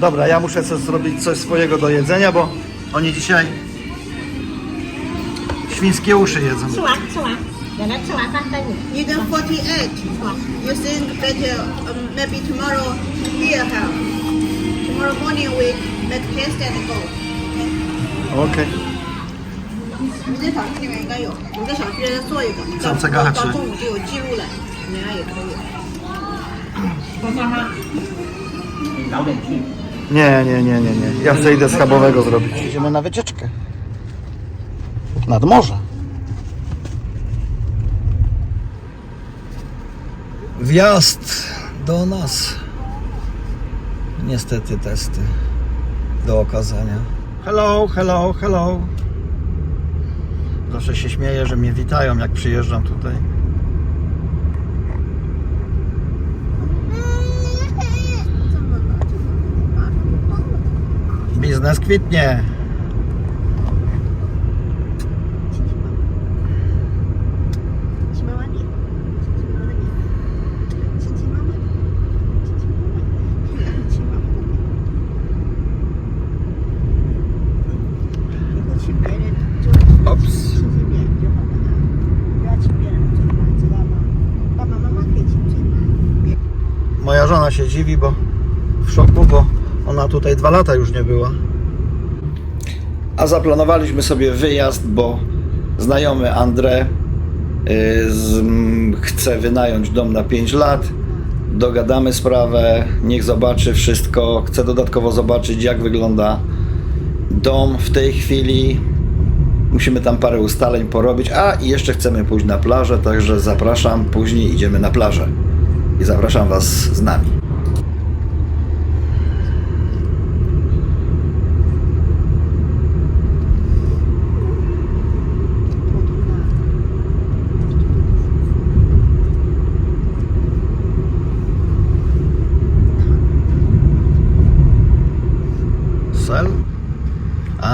Dobra, ja muszę sobie zrobić coś swojego do jedzenia, bo oni dzisiaj świńskie uszy jedzą. 吃完吃完，等他吃完饭带你。 You got 48. You think better um, maybe tomorrow here have. Tomorrow morning we make test and go. Okej. 你这小区里面应该有，有个小区人做一个，到上次刚还吃到中午就有记录了，你那也可以。你早点去。 Nie, nie, nie, nie, nie. Ja sobie idę schabowego zrobić. Idziemy na wycieczkę. Nad morze. Wjazd do nas. Niestety testy do okazania. Hello, hello, hello. Zawsze się śmieję, że mnie witają jak przyjeżdżam tutaj. Biznes kwitnie. Ops. Moja żona się dziwi, bo w szoku, bo ona tutaj dwa lata już nie była. A zaplanowaliśmy sobie wyjazd, bo znajomy André y, chce wynająć dom na 5 lat. Dogadamy sprawę, niech zobaczy wszystko. Chcę dodatkowo zobaczyć, jak wygląda dom w tej chwili. Musimy tam parę ustaleń porobić. A i jeszcze chcemy pójść na plażę, także zapraszam. Później idziemy na plażę. I zapraszam Was z nami.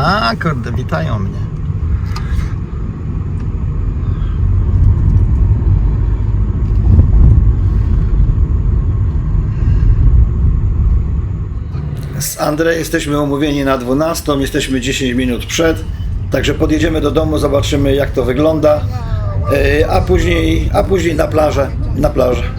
A, kurde, witają mnie. Z Andrzej jesteśmy umówieni na 12, jesteśmy 10 minut przed, także podjedziemy do domu, zobaczymy jak to wygląda, Yy, a później, a później na plażę, na plażę.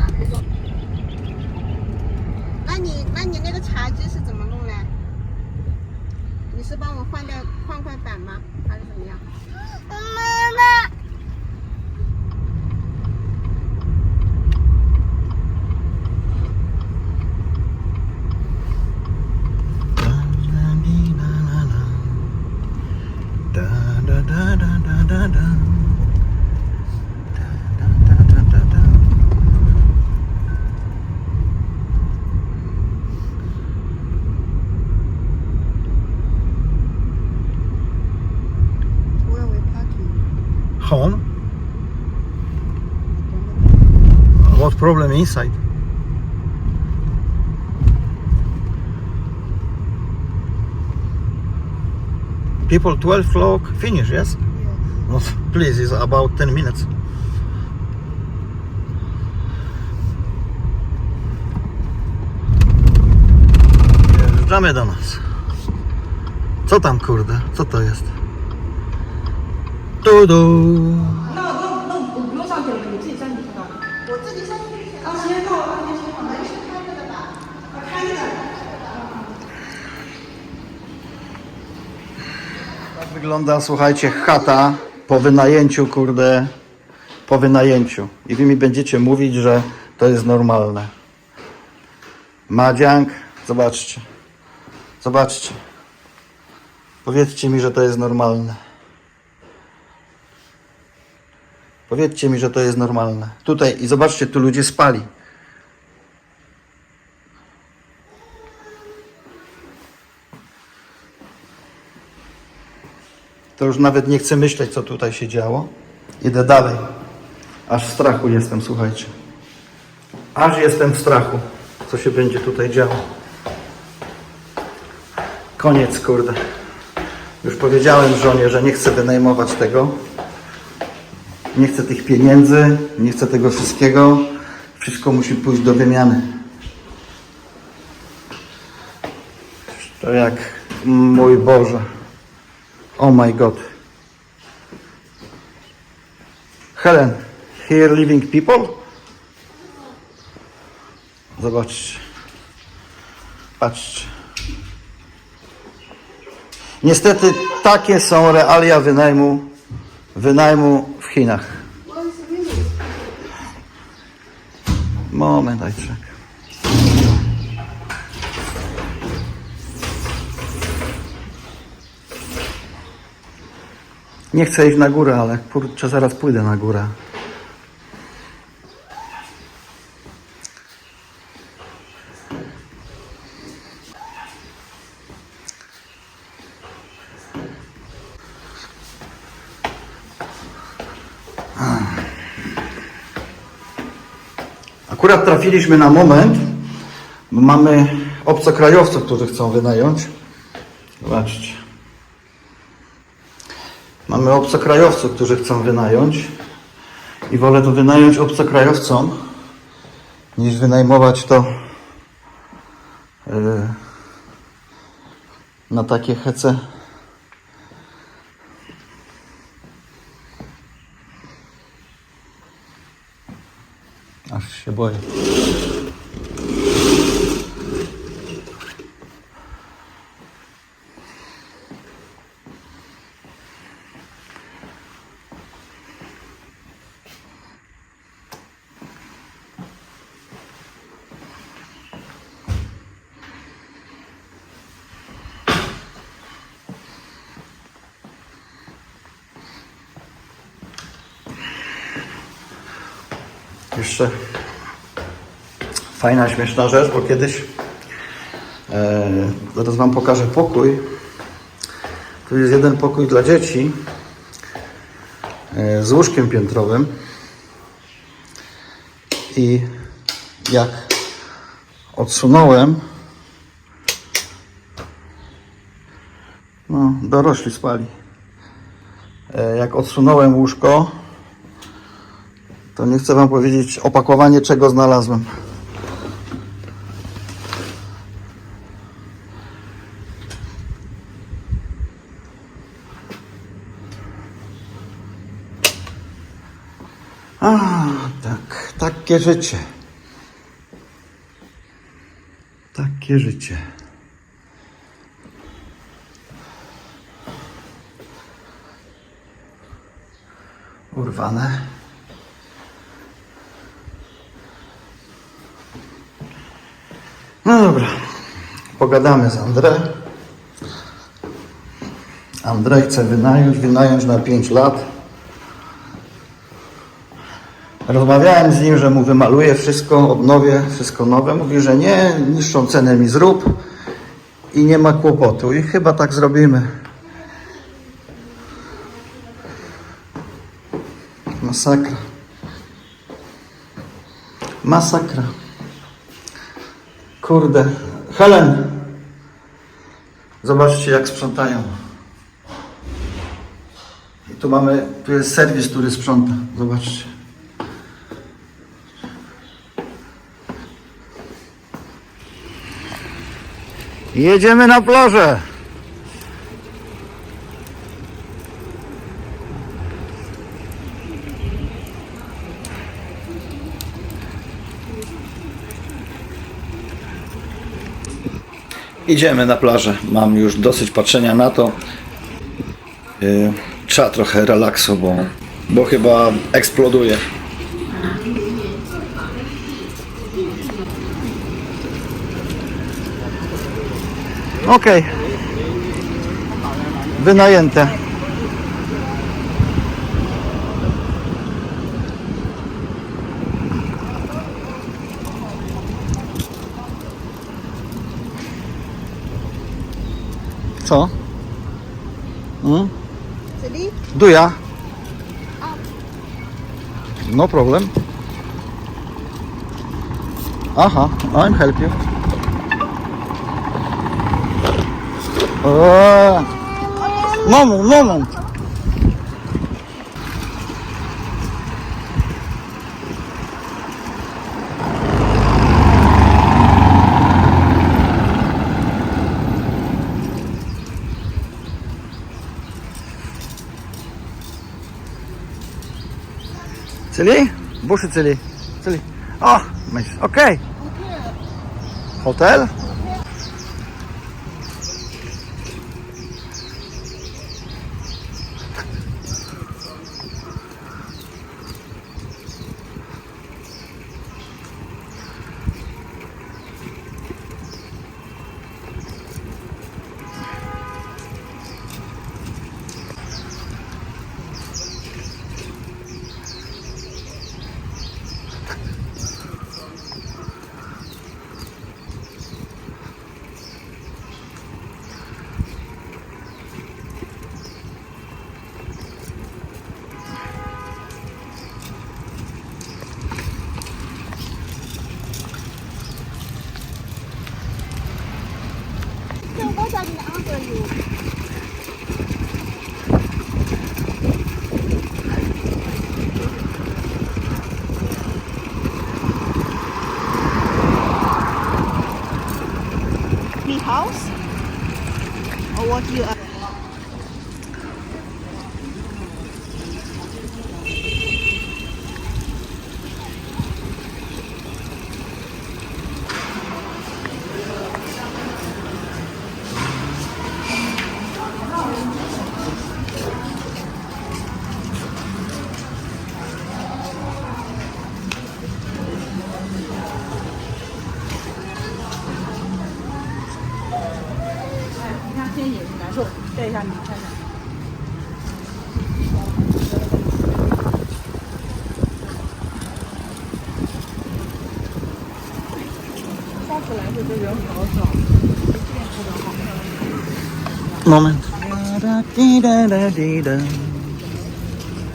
Problem inside? People 12 o'clock finish, yes? No, please, it's about 10 minutes. Wjeżdżamy do nas. Co tam, kurde? Co to jest? Tudu. Wygląda, słuchajcie, chata po wynajęciu, kurde, po wynajęciu. I wy mi będziecie mówić, że to jest normalne. Madziang, zobaczcie. Zobaczcie. Powiedzcie mi, że to jest normalne. Powiedzcie mi, że to jest normalne. Tutaj i zobaczcie, tu ludzie spali. To już nawet nie chcę myśleć, co tutaj się działo. Idę dalej. Aż w strachu jestem, słuchajcie. Aż jestem w strachu, co się będzie tutaj działo. Koniec, kurde. Już powiedziałem żonie, że nie chcę wynajmować tego. Nie chcę tych pieniędzy, nie chcę tego wszystkiego. Wszystko musi pójść do wymiany. To jak mój Boże. Oh my God. Helen, here living people? Zobaczcie. Patrzcie. Niestety takie są realia wynajmu, wynajmu w Chinach. Moment, Ajczek. Nie chcę iść na górę, ale kurczę, zaraz pójdę na górę. Akurat trafiliśmy na moment, bo mamy obcokrajowców, którzy chcą wynająć. Zobaczcie. Mamy obcokrajowców, którzy chcą wynająć i wolę to wynająć obcokrajowcom niż wynajmować to yy, na takie hece. Aż się boję. Jeszcze fajna, śmieszna rzecz, bo kiedyś e, zaraz Wam pokażę pokój. Tu jest jeden pokój dla dzieci e, z łóżkiem piętrowym i jak odsunąłem no, dorośli spali. E, jak odsunąłem łóżko, to nie chcę Wam powiedzieć opakowanie, czego znalazłem. A, tak, takie życie. Takie życie. Urwane. Dobra, pogadamy z André. Andrzej chce wynająć, wynająć na 5 lat. Rozmawiałem z nim, że mu wymaluję wszystko, odnowię wszystko nowe. Mówi, że nie, niższą cenę mi zrób i nie ma kłopotu. I chyba tak zrobimy. Masakra. Masakra. Kurde. Helen. Zobaczcie jak sprzątają. I tu mamy, tu jest serwis, który sprząta. Zobaczcie. Jedziemy na plażę. Idziemy na plażę. Mam już dosyć patrzenia na to. Yy, trzeba trochę relaksu, bo, bo chyba eksploduje. Okej. Wynajęte. Co? Hmm? Czyli? Do? No problem. Aha, I'm help you. Uh, moment, moment. Цілі? Буші цілі? Цілі. О, менш. Окей. Готель? Thank you? 难受，带一下你看看。上次来回的人好少，这边吃的好。Moment. Da da da da da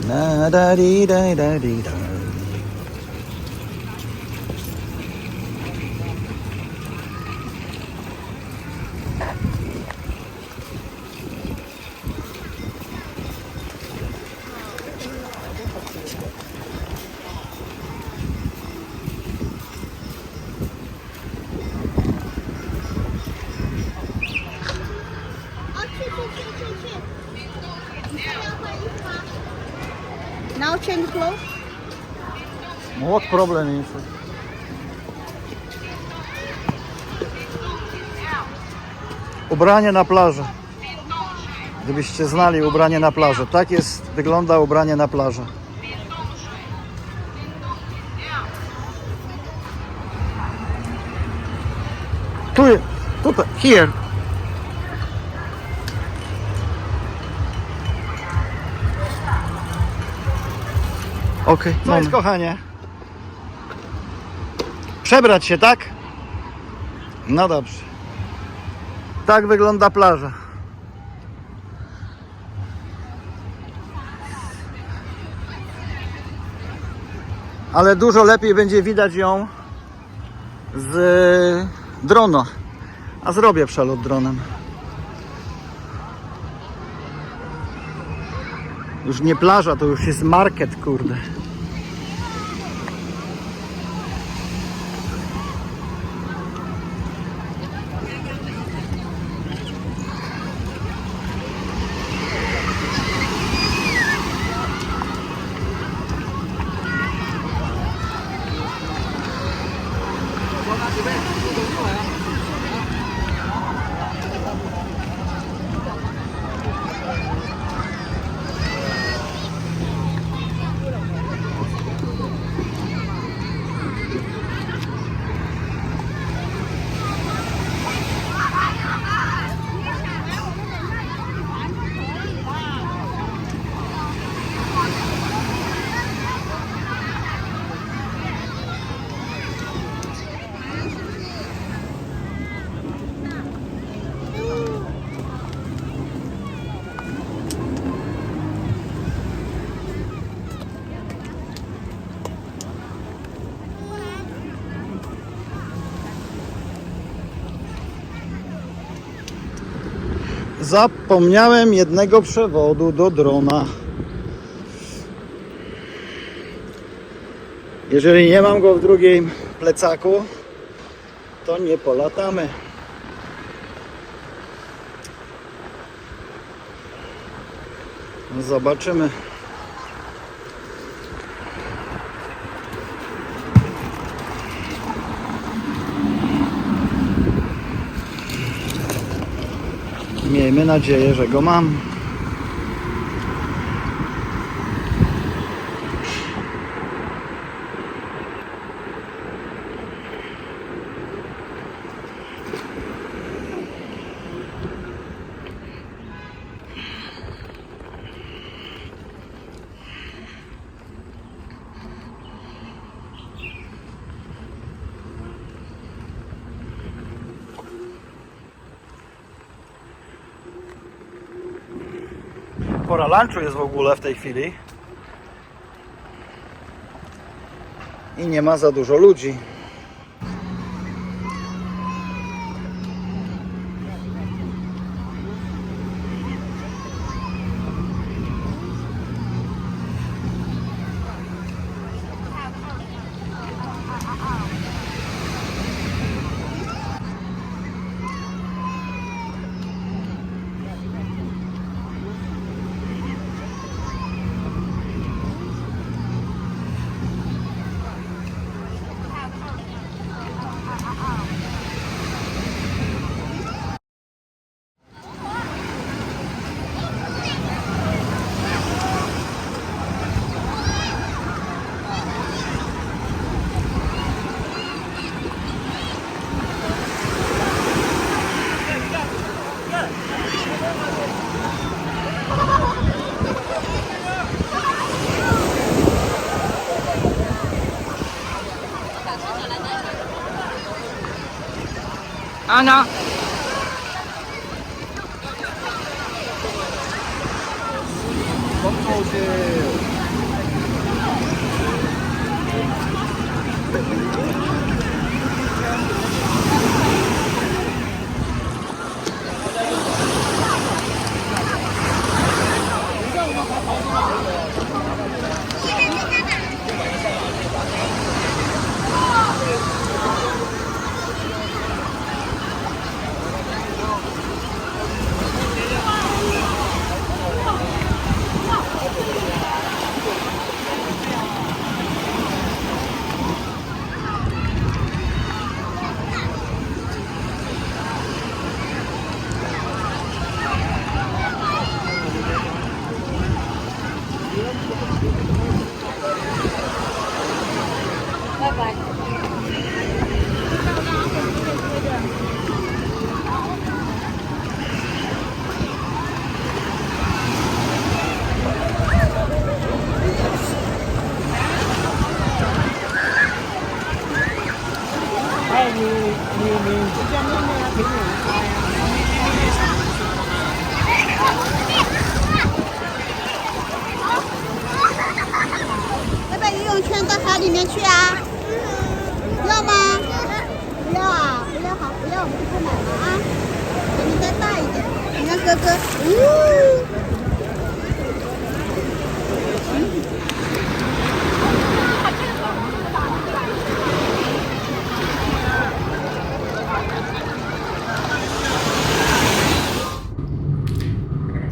da da da da da da da. What problem is? Ubranie na plażę. Gdybyście znali ubranie na plażę. Tak jest, wygląda ubranie na plażę. Tu, tutaj, here. Okej, okay, jest kochanie? Przebrać się, tak? No dobrze. Tak wygląda plaża. Ale dużo lepiej będzie widać ją z drona. A zrobię przelot dronem. Już nie plaża, to już jest market, kurde. Zapomniałem jednego przewodu do drona. Jeżeli nie mam go w drugim plecaku, to nie polatamy. Zobaczymy. Miejmy nadzieję, że go mam. Pora lunchu jest w ogóle w tej chwili. I nie ma za dużo ludzi. 尝尝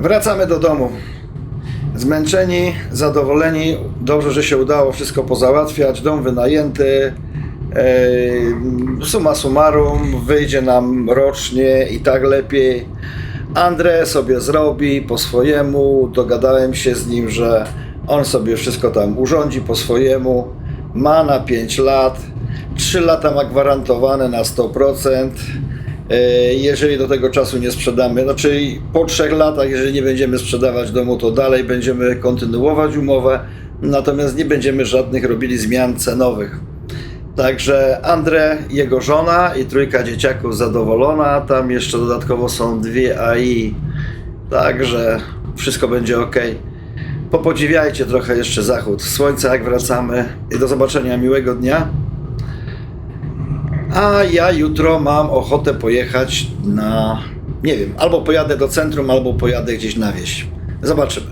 Wracamy do domu. Zmęczeni, zadowoleni. Dobrze, że się udało wszystko pozałatwiać. Dom wynajęty. Ej, Summa summarum, wyjdzie nam rocznie i tak lepiej. André sobie zrobi po swojemu. Dogadałem się z nim, że on sobie wszystko tam urządzi po swojemu. Ma na 5 lat. 3 lata ma gwarantowane na 100%. E, Jeżeli do tego czasu nie sprzedamy, znaczy po trzech latach, jeżeli nie będziemy sprzedawać domu, to dalej będziemy kontynuować umowę, natomiast nie będziemy żadnych robili zmian cenowych. Także André, jego żona i trójka dzieciaków zadowolona. Tam jeszcze dodatkowo są dwie AI. Także wszystko będzie ok. Popodziwiajcie trochę jeszcze zachód słońca, jak wracamy. I do zobaczenia, miłego dnia. A ja jutro mam ochotę pojechać na. Nie wiem, albo pojadę do centrum, albo pojadę gdzieś na wieś. Zobaczymy.